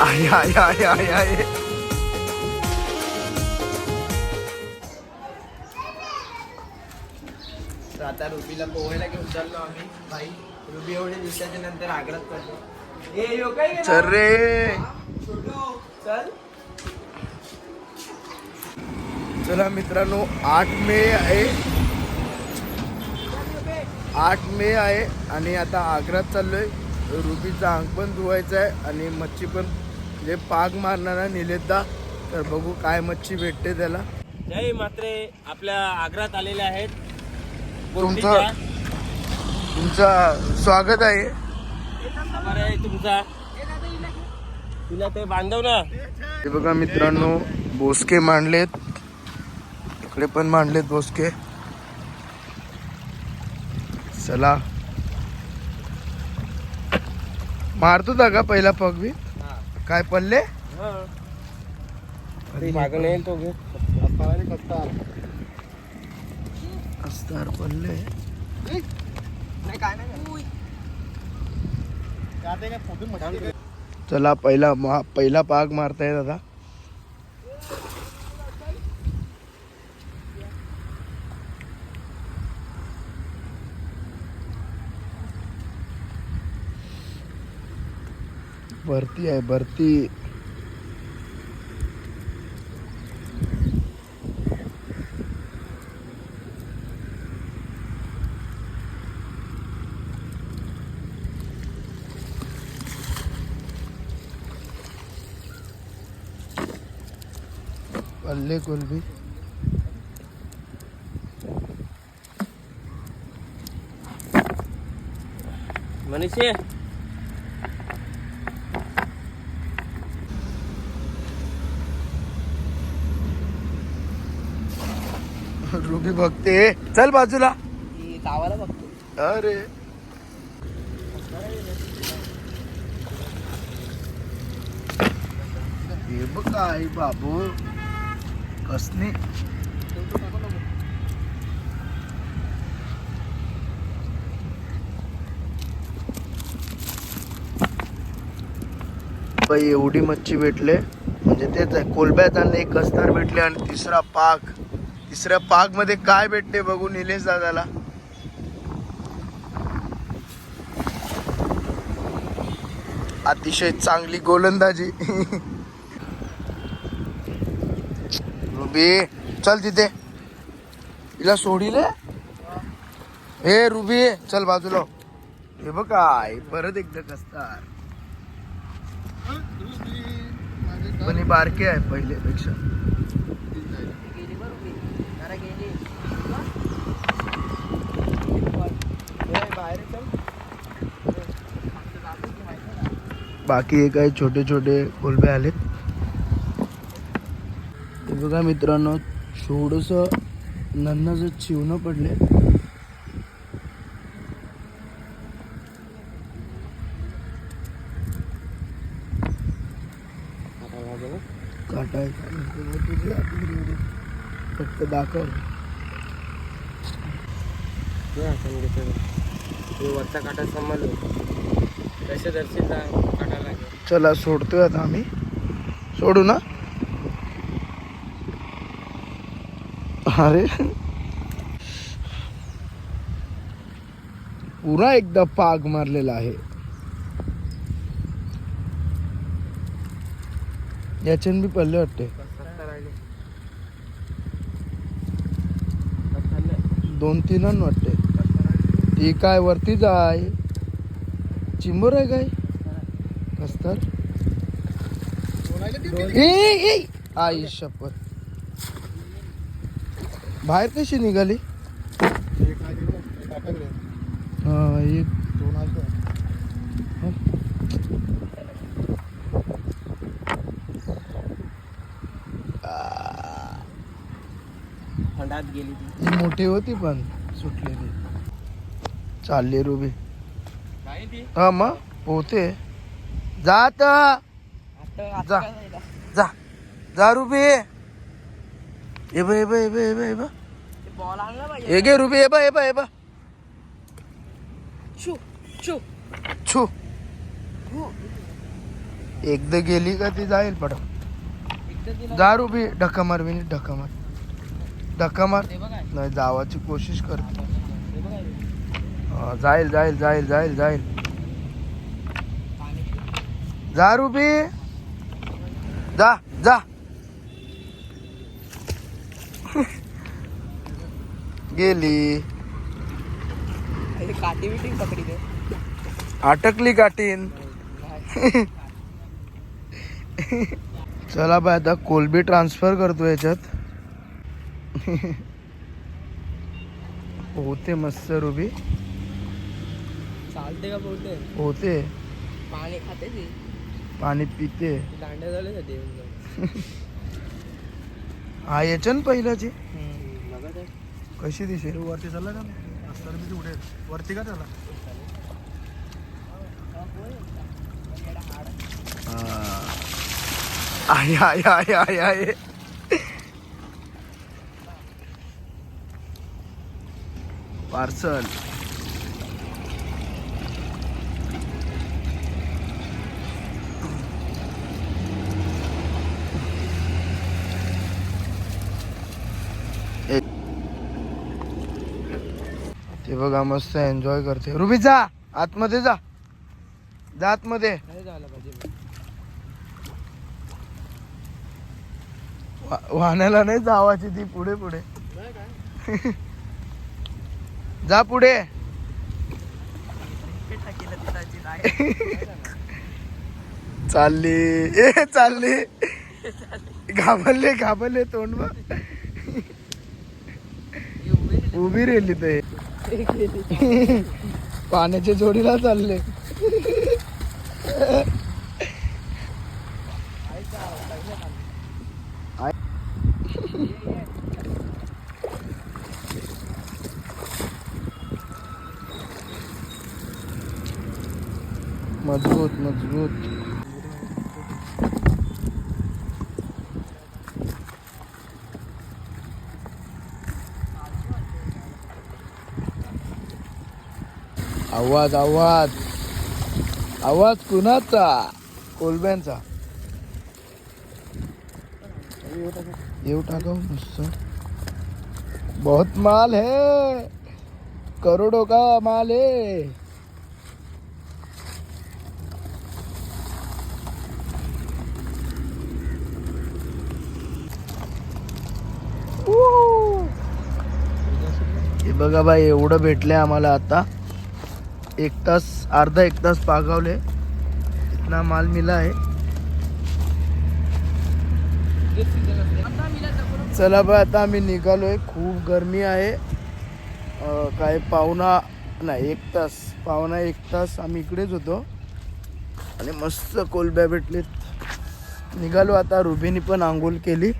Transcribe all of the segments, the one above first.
आहे आहे आहे आहे आहे तर आता रुबीला पोहायला घेऊन चाललो आम्ही भाई रुबी एवढे दिवसाच्या नंतर आग्रात पडलो ए यो काय? चल रे. छोटू, चल. चला मित्रांनो आठ मे आहे. आठ मे आहे आणि आता आग्र्यात चाललोय. रुबीचा अंग पण धुवायचा आहे आणि मच्छी पण जे पाग मारणारा निलेदा तर बघू काय मच्छी भेटते त्याला. जय मात्रे आपल्या आग्रात आलेले आहेत तुमचं. तुमचं स्वागत आहे. आभार आहे तुमचा. तुला ते बांधव ना. हे बघा मित्रांनो बोसके मांडलेत. इकडे पण मांडलेत बोसके. चला. मारतो का पहिला पग बी. काय पल्ले मागं नाही तो घे. अस्तार पल्ले नाही काय नाही चला पहिला मा- पहिला पाग मारताय दादा. भरती आहे भरती। पल्ले कोलबी मनीषे। रुबी बघते. चल बाजूला. अरे. हे बघ काय बाबू. कसने बाई एवढी मच्छी भेटले. म्हणजे तेच आहे कोलब्यात आणि एक कस्तार भेटले आणि तिसरा पाक. तिसऱ्या पाकमध्ये काय भेटते बघू निलेश दादाला. अतिशय चांगली गोलंदाजी. रुबी चल तिथे. तिला सोडीले? हे रुबी चल बाजूला. हो. बघ काय परत एकदा कसतार. पण हे बारके आहे पहिले पेक्षा गेली बरोबर जरा गेली बाहेर चल बाकी हे काही छोटे छोटे कोलबे आलेत. हे बघा मित्रांनो थोडस नन्नाचं चिवणं पडले. काटा फक्त दाखव. वरचा काटा सांभाळलो लागेल चला सोडतोय आता आम्ही. सोडू ना? अरे. पुन्हा एकदा पाग मारलेला आहे. याच्यान बी पडले वाटते. दोन तीन वाटते. ती काय वरतीच आहे चिंबर आहे काय? ए ए आई शपथ. बाहेर कशी निघाली? हा एक गेली मोठी होती पण सुटलेली. चालली रुबी हा मग? पोहते जात. जा. जा. जा रुबी. ये बा ये बा ये बा ये बा ये बा. हे घे रुबी. ये बा ये बा ये बा. छू एकदा गेली का ती जाईल पडा जा रुबी. ढक्का मार विनी ढक्का मार. ढक्का मार. नाही जावाची कोशिश कर ते बघा हा, जाईल जाईल जाईल जाईल जाईल. जा रुबी जा जा. गेली. पकडी दे. अटकली गाठीन चला बाय आता कोलबी ट्रान्सफर करतो याच्यात. होते मस्त रुबी चालते का बोलते? होते. पाणी खाते ती. पाणी पिते. दांड्या झाले का देऊन हा याच्या ना पहिल्याची कशी दिसेल वरती चालला का असणार मी उडेल वरती का त्याला? आहे आहे आहे आहे आहे पार्सल. बघा मस्त एन्जॉय करते. रुबी जा. आतमध्ये जा. जा आतमध्ये. नाही झालं पाहिजे. वा- वाहनाला नाही जावाची ती पुढे पुढे. जा पुढे. चालली. ए चालली. घाबरले घाबरले तोंड. उभी रेली ते पाण्याच्या जोडीला चालले. आवाज आवाज. आवाज कुणाचा? कोलब्यांचा. येऊ टाका नुसतं. बहुत माल है. करोडो का माल है. हे बघा बाई एवढं भेटलंय आम्हाला आता. एक तास अर्धा एक तास पागावले. इतना माल मिला आहे. चला बाय आता आम्ही निघालो आहे खूप गरमी आहे. काय पावणा नाही एक तास पावणा एक तास आम्ही इकडेच होतो. आणि मस्त कोलब्या भेटलेत. निघालो आता रुबीनी पण आंघोळ केली.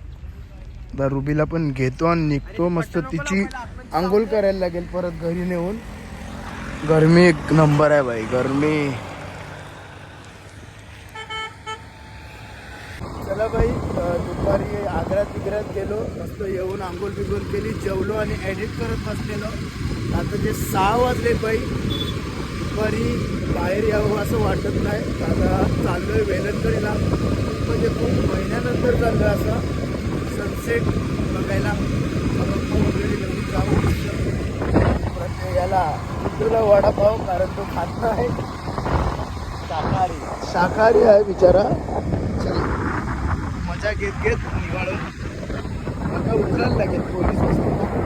आता रुबीला पण घेतो आणि निघतो. मस्त तिची आंघोळ करायला लागेल परत घरी नेऊन. गर्मी एक नंबर आहे भाई गर्मी. चला भाई दुपारी आग्रात बिग्रात गेलो मस्त येऊन आंघोळ बिघोळ केली जेवलो आणि एडिट करत बसलेलो. आता जे सहा वाजले बाई दुपारी बाहेर यावं असं वाटत नाही. आता चाललोय वेलणकरीला म्हणजे खूप महिन्यानंतर चाललोय असं. सनसेट बघायला. वगैरे घेऊन जाऊ याला तुला वडापाव कारण तो खात नाही. शाकाहारी. शाकाहारी आहे बिचारा. चल मजा घेत घेत निघालो आता उचलायला लागेल पोलीस असतील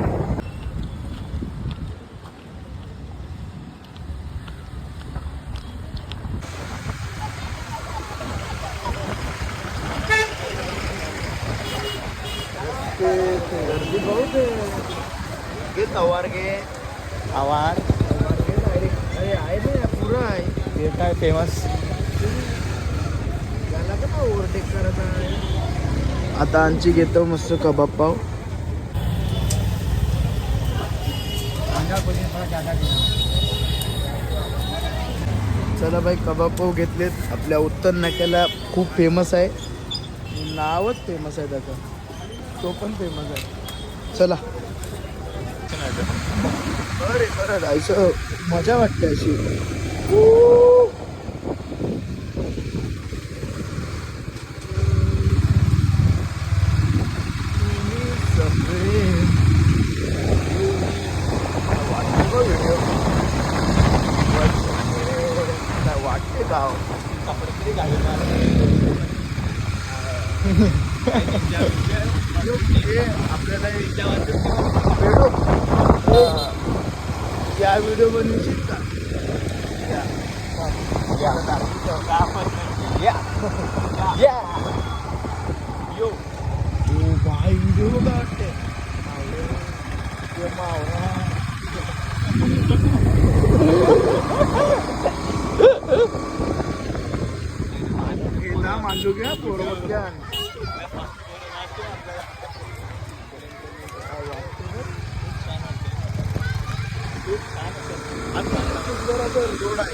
ते ते गर्दी बहुत आहे घे तवार घे आवार घे direct. अरे आहे ना पुरं आहे ते काय फेमस का ओव्हरटेक करत आहे आता आमची घेतो मस्त कबाब पाव. चला बाई कबाब पाव घेतलेत. आपल्या उत्तर नाक्याला खूप फेमस आहे. नावच फेमस आहे त्याचं. तो पण फेमस आहे. चला. अरे बरं मजा वाटते अशी ते गाव हे आपल्याला व्हिडिओ या व्हिडिओ बनवशील का या. या. दाखवतो का आपण? या. या. ओ भाई व्हिडिओ बघा वाटते ते घ्या पोरं घ्या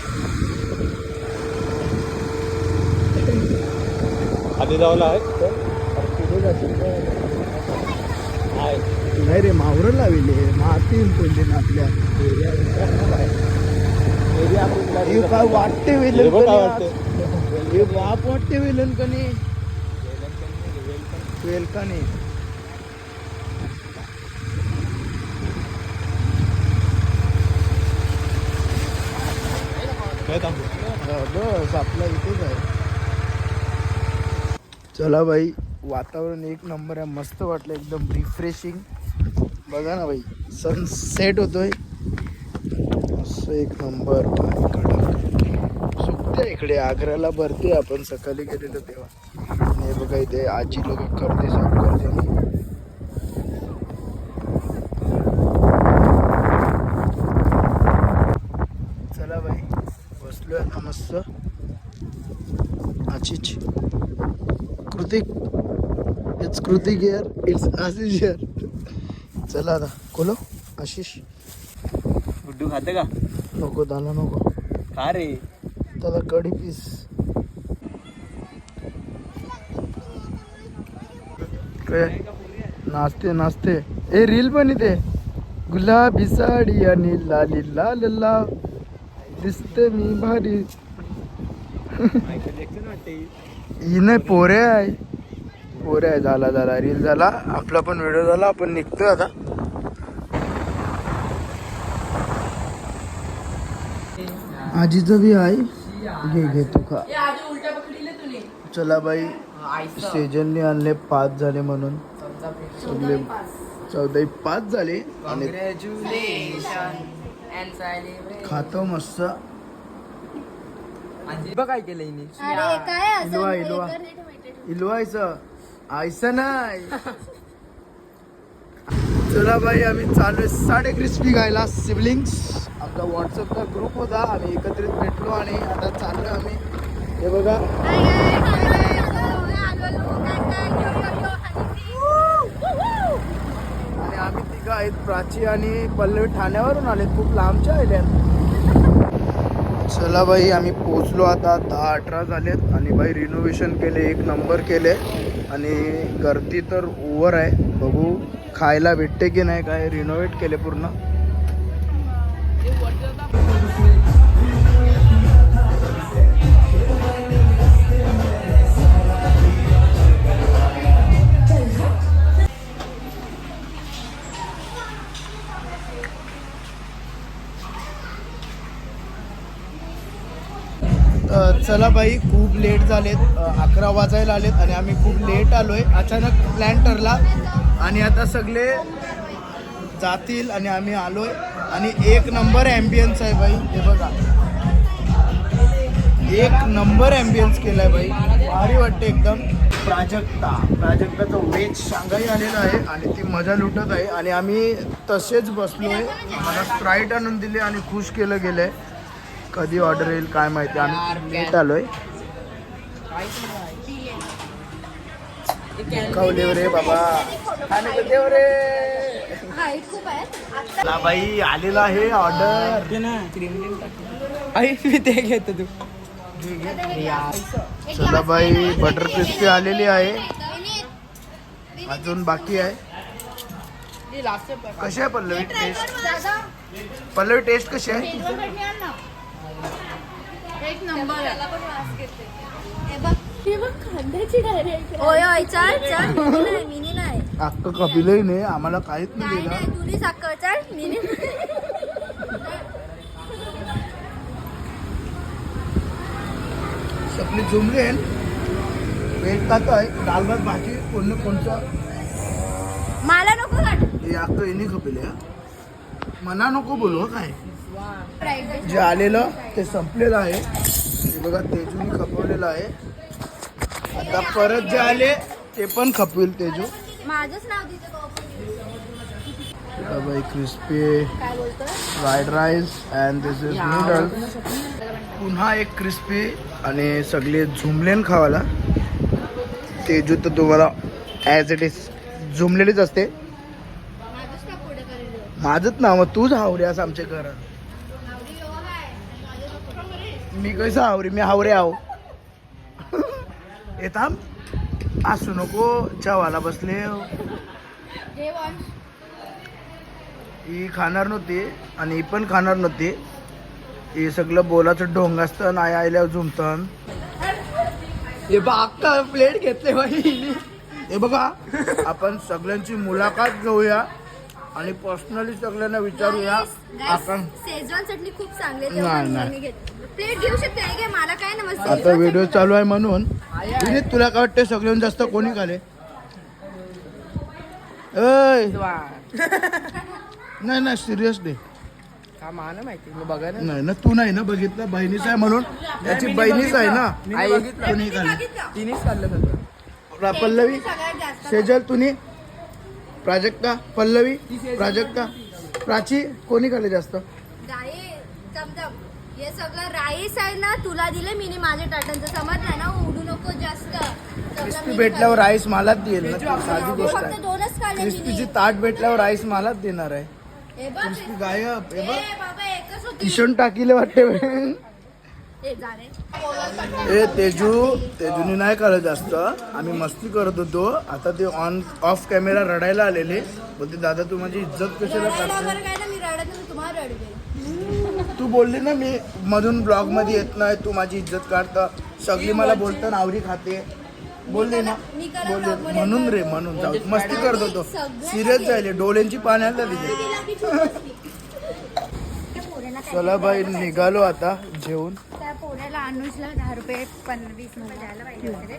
आधी जाऊला आहे नाही रे मावरं लाविले माती पडले ना आपल्या? काय वाटते. विलन वाटते विलन कनी वेलकनी काय बस आपला इथेच आहे. चला भाई वातावरण एक नंबर आहे. मस्त वाटलं एकदम रिफ्रेशिंग बघा ना भाई सनसेट होतोय. असं एक नंबर सुटते इकडे. आग्र्याला भरते आपण. सकाळी गेलेलो तेव्हा. आणि बघा इथे आजी लोक करते साफ करते चला भाई बसलोय आता मस्त आचिच Kritik. It's Kritik here it's Ashish here चला आता. कोलो आशिष. गुड्डू खाते का? नको दाला नको. का रे. त्याला कढी पीस. काय नाचते नाचते. ए रील पण इथे. गुलाबी साडी आणि लाली लाल लाल. दिसते मी भारी. नाही पोरे आहे. पोरे आहे झाला झाला रील झाला. आपला पण व्हिडिओ झाला आपण निघतोय आता. आजीचं बी आहे. घे घे तू खा. चला बाई सेजनने आणले पाच झाले म्हणून. सगळे चौदा पाच. झाले. आणि खातो मस्त. काय केलं हिने अरे काय असं इलवा इलवा इलवायचं आयचं नाही चला बाई आम्ही चाललोय साडे क्रिस्पी खायला सिबलिंग्स आपला व्हॉट्सअपचा ग्रुप होता आम्ही एकत्रित भेटलो आणि आता चाललोय आम्ही हे बघा आणि आम्ही तिघं आहेत प्राची आणि पल्लवी ठाण्यावरून आलेत खूप लांबच्या आल्यात चला बाई आम्ही पोचलो आता. दहा अठरा झालेत आणि बाई रिनोव्हेशन केले एक नंबर केले. आणि गर्दी तर ओवर आहे. बघू खायला भेटते की नाही काय रिनोव्हेट केले पूर्ण. चला बाई खूप लेट झालेत अकरा वाजायला आलेत आणि आम्ही खूप लेट आलोय. अचानक प्लॅन ठरला आणि आता सगळे जातील आणि आम्ही आलोय. आणि एक नंबर ॲम्बियन्स आहे बाई हे बघा. एक नंबर ॲम्बियन्स केलाय बाई. भारी वाटते एकदम. प्राजक्ता. प्राजक्ताचं वेज शांघाई आलेलं आहे आणि ती मजा लुटत आहे. आणि आम्ही तसेच बसलोय. मला स्प्राईट आणून दिले आणि खुश केलं गेलंय. कधी ऑर्डर येईल काय माहिती आम्ही लेट आलोय खावले रे बाबा. तर देव रे. बाई आलेला आहे ऑर्डर आई मी ते घेतो तू. चला बाई बटर क्रिस्पी आलेली आहे. अजून बाकी आहे. कशी आहे पल्लवी टेस्ट पल्लवी टेस्ट कशी आहे? एक नंबर होय होय चल चल मिनी नाही मिनी नाही आम्हाला काहीच नाही नाही दिलं. तुझी साखर चल मिनी झुमले वेट खातोय दाल भात भाजी कोण कोणचं मला नको काढ हे अख्खं येणे खपेल हा. मना नको बोलू हं काय? जे आलेलं ते संपलेलं आहे. हे बघा तेजूने खपवलेलं आहे. आता परत जे आले ते पण खपवेल तेजू. बाई crispy fried rice and this is noodles पुन्हा एक क्रिस्पी आणि सगळे झुमलेन खावाला तेजू तर तुम्हाला ॲज इट इज झुमलेलीच असते. माझंच माझंच नाव तूच हावऱ्यास आमच्या घरात. मी कसं हावरे मी हावरे आहो. येता असू नको जेवायला बसले जेवण ही खाणार नव्हती आणि ही पण खाणार नव्हती. हे सगळं बोलाचं ढोंग असतं नाही आयल्यावर झुमतं. हे बा अख्खा प्लेट घेतले बाई. हे बघा आपण सगळ्यांची मुलाखत घेऊया आणि पर्सनली सगळ्यांना विचारूया. आपण शेजवान चटणी खूप चांगली आहे, नाही, नाही. मी घेत प्लेट घेऊ शकते नाही काय? मला काय ना मग आता व्हिडिओ चालू आहे म्हणून. विनीत तुला काय वाटतं सगळ्यात जास्त कोणी खाले? ऐ. नाही नाही सिरियसली का मला माहिती. मी बघा ना. नाही ना तू नाही ना बघितलं? बहिणीच आहे म्हणून. त्याची बहिणीच आहे ना. आई कोणी खाले बघितलं. तिनेच काढलं सगळं. पल्लवी. सगळ्यात जास्त सेजल तुनी? प्राजक्ता पल्लवी? प्राजक्ता? प्राची? कोणी खाले जास्त? हे सगळं राईस आहे ना तुला दिले मी माझ्या टाटांचं समजलं ना उडू नको जास्त. सगळं क्रिस्पी मी भेटल्यावर राईस मलाच देईल ना साधी गोष्ट फक्त आहे. दोनच क्रिस्पीची मी ताट भेटल्यावर राईस मलाच देणार आहे. हे बघ. क्रिस्पी गायब हे ए बघ. बाबा एकच होती. किशन टाकीले वाटते ए जा रे. ए तेजू तेजूनी नाही करत जास्त. आम्ही मस्ती करत होतो. आता ते ऑन ऑफ कॅमेरा रडायला आलेले. बोलते दादा तू माझी इज्जत कशाला रडायला करते तू बोलली ना मी मधून ब्लॉगमध्ये येत नाही तू माझी इज्जत काढता. सगळी मला बोलता आवडी खाते. बोलले ना. बोलले म्हणून रे म्हणून जाऊ मस्ती करत होतो. सिरियस झाले. डोळ्यांची पाणी आलं तिथे. तिला मी छोटी असती. त्या पोऱ्याला काय- चला बाई निघालो आता जेवून. पोऱ्याला अनुजला दहा रुपये पंधरा वीस रुपये द्यायला पाहिजे वगैरे